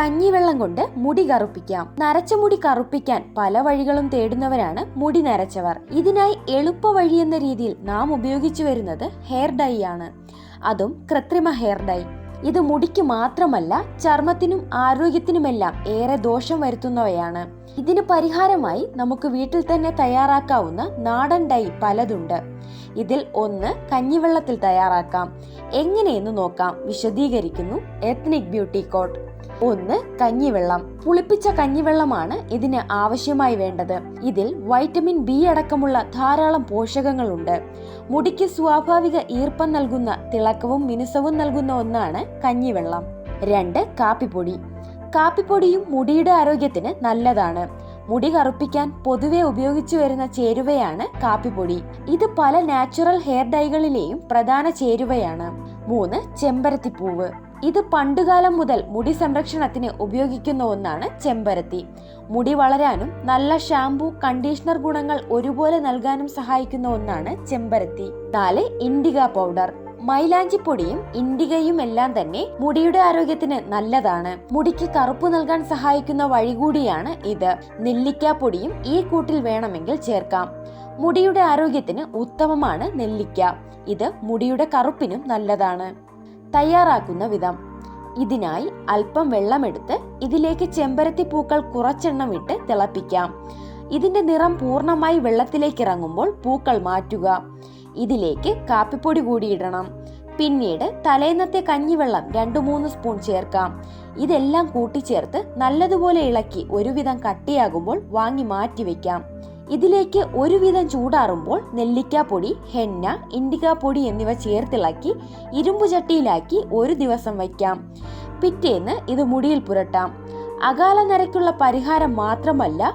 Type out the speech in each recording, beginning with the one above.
കഞ്ഞിവെള്ളം കൊണ്ട് മുടി കറുപ്പിക്കാം. നരച്ച മുടി കറുപ്പിക്കാൻ പല വഴികളും തേടുന്നവരാണ് മുടി നരച്ചവർ. ഇതിനായി എളുപ്പ വഴി എന്ന രീതിയിൽ നാം ഉപയോഗിച്ചു വരുന്നത് ഹെയർ ഡൈ ആണ്. അതും കൃത്രിമ ഹെയർ ഡൈ. ഇത് മുടിക്ക് മാത്രമല്ല ചർമ്മത്തിനും ആരോഗ്യത്തിനുമെല്ലാം ഏറെ ദോഷം വരുത്തുന്നവയാണ്. ഇതിന് പരിഹാരമായി നമുക്ക് വീട്ടിൽ തന്നെ തയ്യാറാക്കാവുന്ന നാടൻ ഡൈ പലതുണ്ട്. ഇതിൽ ഒന്ന് കഞ്ഞിവെള്ളത്തിൽ തയ്യാറാക്കാം. എങ്ങനെയെന്ന് നോക്കാം. വിശദീകരിക്കുന്നു എത്നിക് ബ്യൂട്ടി കോട്ട് ഒന്ന് കഞ്ഞിവെള്ളം. പുളിപ്പിച്ച കഞ്ഞിവെള്ളമാണ് ഇതിന് ആവശ്യമായി വേണ്ടത്. ഇതിൽ വൈറ്റമിൻ ബി അടക്കമുള്ള ധാരാളം പോഷകങ്ങളുണ്ട്. മുടിക്ക് സ്വാഭാവിക ഈർപ്പം നൽകുന്ന തിളക്കവും മിനുസവും നൽകുന്ന ഒന്നാണ് കഞ്ഞിവെള്ളം. രണ്ട് കാപ്പിപ്പൊടി. കാപ്പിപ്പൊടിയും മുടിയുടെ ആരോഗ്യത്തിന് നല്ലതാണ്. മുടി കറുപ്പിക്കാൻ പൊതുവെ ഉപയോഗിച്ചു വരുന്ന ചേരുവയാണ് കാപ്പിപ്പൊടി ഇത് പല നാച്ചുറൽ ഹെയർ ഡൈകളിലെയും പ്രധാന ചേരുവയാണ്. മൂന്ന് ചെമ്പരത്തിപ്പൂവ്. ഇത് പണ്ടുകാലം മുതൽ മുടി സംരക്ഷണത്തിന് ഉപയോഗിക്കുന്ന ഒന്നാണ് ചെമ്പരത്തി. മുടി വളരാനും നല്ല ഷാംപൂ കണ്ടീഷണർ ഗുണങ്ങൾ ഒരുപോലെ നൽകാനും സഹായിക്കുന്ന ഒന്നാണ് ചെമ്പരത്തി. നാല് ഇൻഡിക പൗഡർ. മൈലാഞ്ചിപ്പൊടിയും ഇൻഡികയും എല്ലാം തന്നെ മുടിയുടെ ആരോഗ്യത്തിന് നല്ലതാണ്. മുടിക്ക് കറുപ്പ് നൽകാൻ സഹായിക്കുന്ന വഴി കൂടിയാണ് ഇത്. നെല്ലിക്കാപ്പൊടിയും ഈ കൂട്ടിൽ വേണമെങ്കിൽ ചേർക്കാം. മുടിയുടെ ആരോഗ്യത്തിന് ഉത്തമമാണ് നെല്ലിക്ക. ഇത് മുടിയുടെ കറുപ്പിനും നല്ലതാണ്. തയ്യാറാക്കുന്ന വിധം. ഇതിനായി അല്പം വെള്ളമെടുത്ത് ഇതിലേക്ക് ചെമ്പരത്തി പൂക്കൾ കുറച്ചെണ്ണം ഇട്ട് തിളപ്പിക്കാം. ഇതിന്റെ നിറം പൂർണമായി വെള്ളത്തിലേക്ക് ഇറങ്ങുമ്പോൾ പൂക്കൾ മാറ്റുക. ഇതിലേക്ക് കാപ്പിപ്പൊടി കൂടി ഇടണം. പിന്നീട് തലേന്നത്തെ കഞ്ഞിവെള്ളം രണ്ടു മൂന്ന് സ്പൂൺ ചേർക്കാം. ഇതെല്ലാം കൂട്ടിച്ചേർത്ത് നല്ലതുപോലെ ഇളക്കി ഒരുവിധം കട്ടിയാകുമ്പോൾ വാങ്ങി മാറ്റി വെക്കാം. ഇതിലേക്ക് ഒരുവിധം ചൂടാറുമ്പോൾ നെല്ലിക്കാപ്പൊടി ഹെന്ന ഇൻഡിക്കാപ്പൊടി എന്നിവ ചേർത്തിളക്കി ഇരുമ്പു ചട്ടിയിലാക്കി ഒരു ദിവസം വയ്ക്കാം. പിറ്റേന്ന് ഇത് മുടിയിൽ പുരട്ടാം. അകാല നരയ്ക്കുള്ള പരിഹാരം മാത്രമല്ല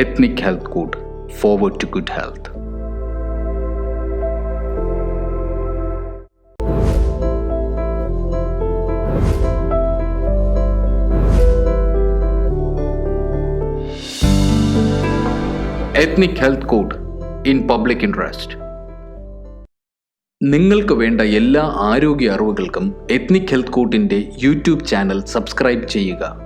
എത്നിക് ഹെൽത്ത് കൂട്ട് forward to good health ethnic health code in public interest നിങ്ങൾക്ക് വേണ്ട എല്ലാ ആരോഗ്യ അറിവുകൾക്കും എത്നിക് ഹെൽത്ത് കോട്ടിന്റെ യൂട്യൂബ് ചാനൽ സബ്സ്ക്രൈബ് ചെയ്യുക.